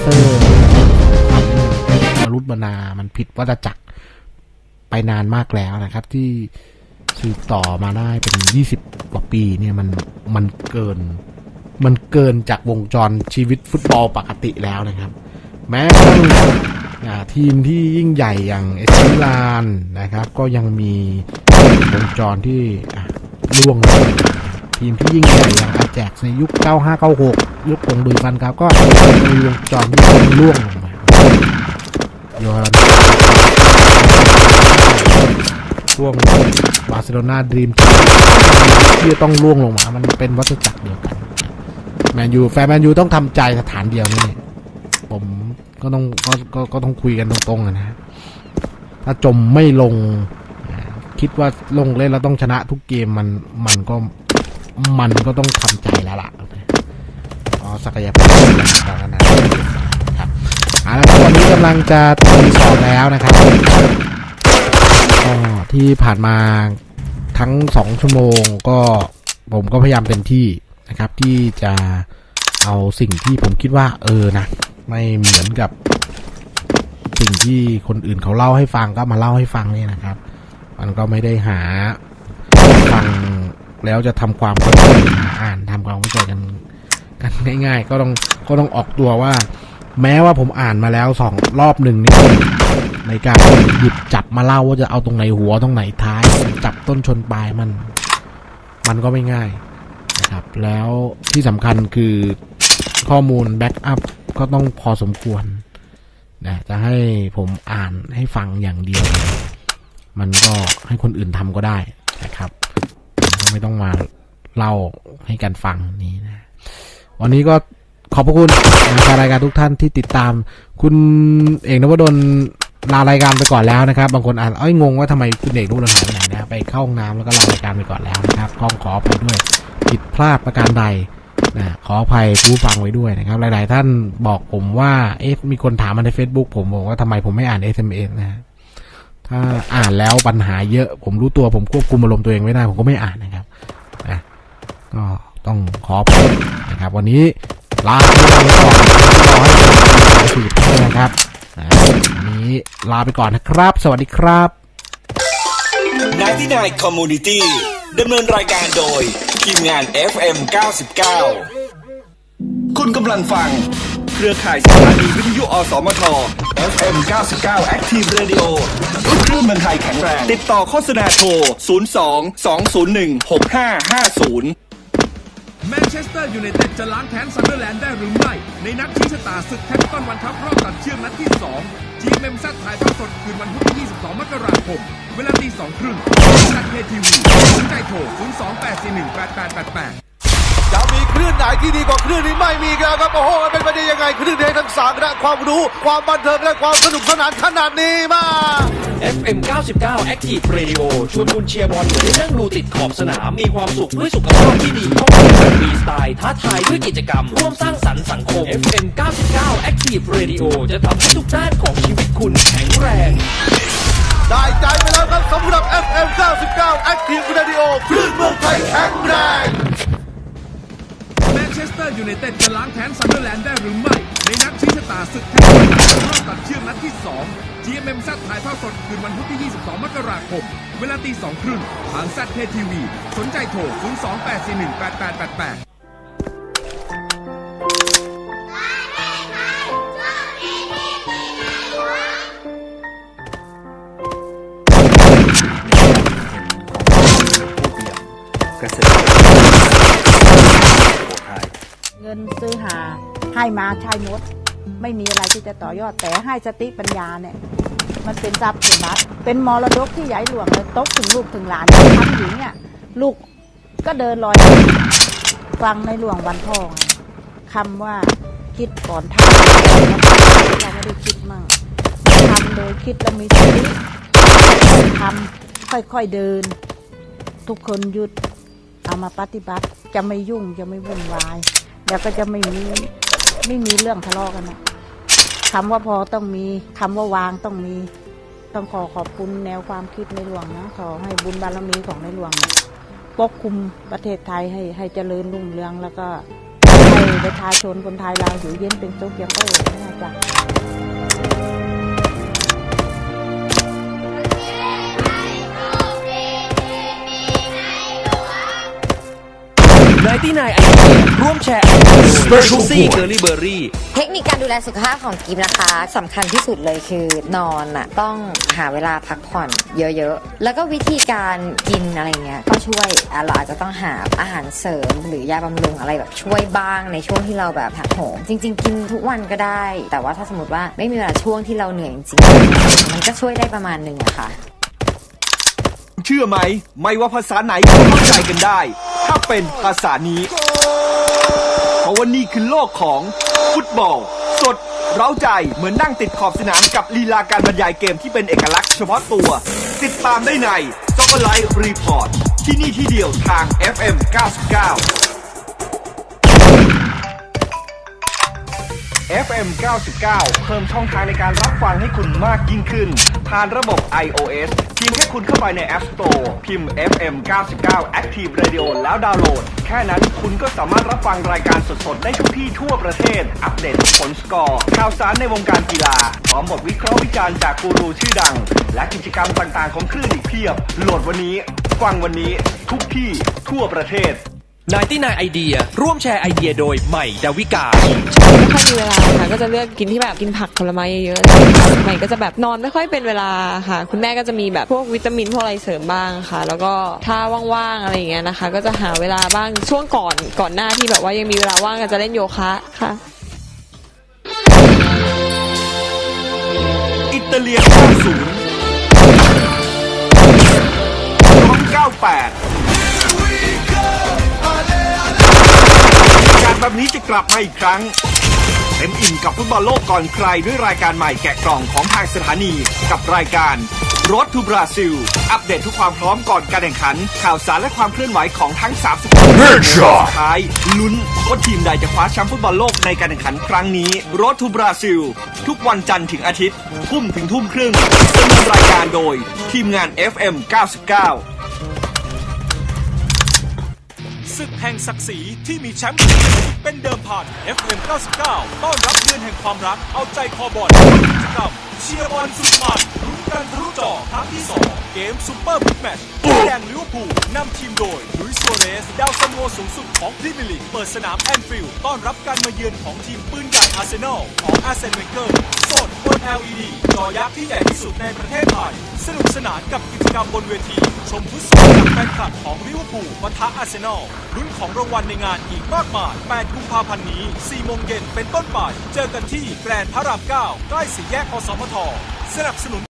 เซอร์มรุษบรรณามันผิดวัฏจักรไปนานมากแล้วนะครับ ที่สืบต่อมาได้เป็นยี่สิบกว่าปีเนี่ยมันมันเกิน มันเกินจากวงจรชีวิตฟุตบอลปกติแล้วนะครับ แม้ทีมที่ยิ่งใหญ่อย่างเอสมิลานนะครับ ก็ยังมีวงจรที่ล่วงทีมที่ยิ่งใหญ่อย่าง แจกในยุค 9596 ยุคของดุยฟันครับ ก็มีวงจรที่ล่วงลงมาโยฮันช่วงบาร์เซโลนาดรีมที่จะต้องล่วงลงมา มันเป็นวัฏจักรเดียวกัน แมนยูแฟนแมนยูต้องทำใจสถานเดียวนี่ ผมก็ต้องก็ก็ก็ต้องคุยกันตรงๆนะฮะถ้าจมไม่ลง คิดว่าลงเล่นแล้วต้องชนะทุกเกมมันมันก็ มันก็ต้องทำใจแล้วล่ะอ๋อศักยภาพต่างๆนะครับเอาละครับวันนี้กำลังจะตีสองแล้วนะครับก็ที่ผ่านมาทั้งสองชั่วโมงก็ผมก็พยายามเต็มที่นะครับ ที่จะเอาสิ่งที่ผมคิดว่า เออนะไม่เหมือนกับสิ่งที่คนอื่นเขาเล่าให้ฟังก็มาเล่าให้ฟังนี่นะครับ มันก็ไม่ได้หาฟัง แล้วจะทำความเข้าใจอ่านทำความเข้าใจกันกันง่าย ๆ ก็ต้องก็ต้องออกตัวว่า แม้ว่าผมอ่านมาแล้วสองรอบหนึ่งนี่ในการหยิบจับมาเล่าว่าจะเอาตรงไหนหัวตรงไหนท้าย จับต้นชนปลายมัน มันก็ไม่ง่ายนะครับ แล้วที่สำคัญคือข้อมูลแบ็กอัพก็ต้องพอสมควรนะจะให้ผมอ่านให้ฟังอย่างเดียว มันก็ให้คนอื่นทำก็ได้นะครับ ไม่ต้องมาเล่าให้กันฟังนี้นะ วันนี้ก็ขอบพระคุณนะครับรายการทุกท่านที่ติดตาม คุณเอกนวดลลารายการไปก่อนแล้วนะครับ บางคนอาจเอ้ยงงว่าทำไมคุณเอกนวดลหายไปไหนนะไปเข้าห้องน้ำแล้วก็ลารายการไปก่อนแล้วนะครับขอขอไปด้วยผิดพลาดประการใดนะขออภัยผู้ฟังไว้ด้วยนะครับ หลาย ๆ ท่านบอกผมว่าเอ๊ะมีคนถามมาใน Facebook ผมบอกว่าทำไมผมไม่อ่าน SMS นะฮะ ถ้าอ่านแล้วปัญหาเยอะ ผมรู้ตัวผมควบคุมอารมณ์ตัวเองไม่ได้ผมก็ไม่อ่านนะครับนะก็ต้องขออภัยนะครับ วันนี้ลาไปก่อนรอให้สืบนะครับนะวันนี้ลาไปก่อนนะครับ สวัสดีครับ99 Community ดำเนินรายการโดยทีมงาน FM 99 คุณกำลังฟัง เครือข่ายสถานีวิทยุอสมท FM 99 Active Radio คลื่นเมืองไทยแข็งแรง ติดต่อโฆษณาโทร 02 201 6550แมนเชสเตอร์ยูไนเต็ดจะล้างแค้นซันเดอร์แลนด์ได้หรือไม่ ในนัดชี้ชะตาศึกแคปตันวันทัพรอบตัดเชือกนัดที่2จีเอ็มซัดถ่ายทอดสดคืนวันพุธที่ 22 มกราคม เวลาตี2ครึ่งทัดเพทีวีสนใจโทร 028418888จะมีค ลื่นไหนที่ดีกว่าคลื่นนี้ไม่มีแล้วครับโอ้โหมันเป็นไปได้ยังไงคลื่นเททั้งสามและความรู้ความบันเทิงและความสนุกสนานขนาดนี้มา FM 99 Active Radio ชวนคุณเชียร์บอลหรือนั่งดูติดขอบสนามมีความสุขด้วยสุขภาพที่ดีท่องเที่ยวแบบฟรีสไตล์ท้าทายด้วยกิจกรรม ร่วมสร้างสรรค์สังคม FM 99 Active Radio จะทำให้ทุกด้านของชีวิตคุณแข็งแรงได้ใจไปแล้วครับสำหรับ FM 99 Active Radio คลื่นเมืองไทยแข็งแรงแมน เตอร์ยูไนเต็ดจะล้างแค้นซันเดอร์แลนด์ได้หรือไม่ ในนัดชี้ชะตาศึกแคปตันวันทัพรอบตัดเชือกนัดที่ 2 GMMZ ถ่ายทอดสดคืนวันพุธที่ 22 มกราคม เวลาตี2ครึ่งทางซัดเพทีวีสนใจโทร 028418888 ให้มาใช้หมด ไม่มีอะไรที่จะต่อยอดแต่ให้สติปัญญาเนี่ย มันเป็นทรัพย์สมบัติเป็นมรดกที่ใหญ่หลวงเลยตกถึงลูกถึงหลานทำอยู่เนี่ยลูกก็เดินลอยฟังในหลวงวันพ่องคำว่าคิดก่อนทำเราไม่ได้คิดมั่งทำโดยคิดแล้วมีสติทำค่อยๆเดิน ทุกคนหยุดเอามาปฏิบัติจะไม่ยุ่งจะไม่วุ่นวาย แล้วก็จะไม่มี ไม่มีเรื่องทะเลาะกันนะคำว่าพอต้องมีคำว่าวางต้องมี ต้องขอขอบคุณแนวความคิดในหลวงนะขอให้บุญบารมีของในหลวงปกคุมประเทศไทยให้ให้เจริญรุ่งเรืองแล้วก็ให้ประชาชนคนไทยเราอยู่เย็นเป็นสุขย่างก็เอ๋นะจ๊ะนายที่นายไอเดีย ร่วมแชร์ไอเดียโดยซี่เกอร์ลี่เบอร์รี่ เทคนิคการดูแลสุขภาพของกิฟนะคะสำคัญที่สุดเลยคือนอนอะต้องหาเวลาพักผ่อนเยอะๆ แล้วก็วิธีการกินอะไรเงี้ยก็ช่วยอะเราอาจจะต้องหาอาหารเสริม หรือยาบำรุงอะไรแบบช่วยบ้างในช่วงที่เราแบบหักโหมจริง ๆ กินทุกวันก็ได้ แต่ว่าถ้าสมมติว่าไม่มีเวลาช่วงที่เราเหนื่อยจริงๆมันก็ช่วยได้ประมาณหนึ่งอะค่ะ เชื่อไหม ไม่ว่าภาษาไหนก็เข้าใจกันได้ ถ้าเป็นภาษานี้ เพราะว่านี่คือโลกของฟุตบอล สด เร้าใจเหมือนนั่งติดขอบสนามกับลีลาการบรรยายเกมที่เป็นเอกลักษณ์เฉพาะตัว ติดตามได้ในจ็อกไลท์รีพอร์ตที่นี่ที่เดียวทาง FM 99 FM 99 เพิ่มช่องทางในการรับฟังให้คุณมากยิ่งขึ้น ผ่านระบบ iOS เพียงแค่คุณเข้าไปใน App Store พิมพ์ FM 99 Active Radio แล้วดาวน์โหลด แค่นั้นคุณก็สามารถรับฟังรายการสดๆ ได้ทุกที่ทั่วประเทศ อัปเดตผลสกอร์ ข่าวสารในวงการกีฬา พร้อมบทวิเคราะห์วิจารณ์จากกูรูชื่อดัง และกิจกรรมต่างๆ ของคลื่นอีกเพียบ โหลดวันนี้ ฟังวันนี้ ทุกที่ทั่วประเทศ นายที่นายไอเดีย ร่วมแชร์ไอเดียโดยใหม่ดาวิกา ไม่ค่อยมีเวลาค่ะก็จะเลือกกินที่แบบกินผักผลไม้เยอะๆใหม่ก็จะแบบนอนไม่ค่อยเป็นเวลาค่ะ คุณแม่ก็จะมีแบบพวกวิตามินพวกอะไรเสริมบ้างค่ะ แล้วก็ถ้าว่างๆอะไรอย่างเงี้ยนะคะ ก็จะหาเวลาบ้างช่วงก่อนก่อนหน้าที่แบบว่ายังมีเวลาว่างก็จะเล่นโยคะค่ะ อิตาเลียน90 298 แบบนี้จะกลับมาอีกครั้ง เต็มอิ่มกับฟุตบอลโลกก่อนใครด้วยรายการใหม่แกะกล่องของทางสถานี กับรายการรถทูบราซิล อัปเดตทุกความพร้อมก่อนการแข่งขัน ข่าวสารและความเคลื่อนไหวของทั้ง30คนสุดท้าย ลุ้นว่าทีมใดจะคว้าแชมป์ฟุตบอลโลกในการแข่งขันครั้งนี้ รถทูบราซิล ทุกวันจันทร์ถึงอาทิตย์ ทุ่มถึงทุ่มครึ่งดำเนินรายการโดย ทีมงาน FM 99 ศึกแห่งศักดิ์ศรีที่มีแชมป์เป็นเดิมพัน FM 99 ต้อนรับเดือนแห่งความรัก เอาใจคอบอลกิจกรรมเชียร์บอลสุดมันลุ้นกันทะลุจอครั้งที่ 2 เกมซุปเปอร์บิ๊กแมตช์แดงลิเวอร์พูลนำทีมโดยลุยส์ซัวเรส ดาวซันโวสูงสุดของพรีเมียร์ลีกเปิดสนามแอนฟิลด์ต้อนรับการมาเยือนของทีมปืนใหญ่อาร์เซนอลของอาร์เซนเวเกอร์สด บน LED จอยักษ์ที่ใหญ่ที่สุดในประเทศไทย สนุกสนานกับกิจกรรมบนเวที ชมฟุตซอลกับแฟนคลับของลิเวอร์พูลปะทะอาร์เซนอลลุ้นของรางวัลในงานอีกมากมาย 8 กุมภาพันธ์นี้ 4 โมงเย็นเป็นต้นไป เจอกันที่แกรนด์พระราม 9 ใกล้สี่แยกอสมท สนับสนุน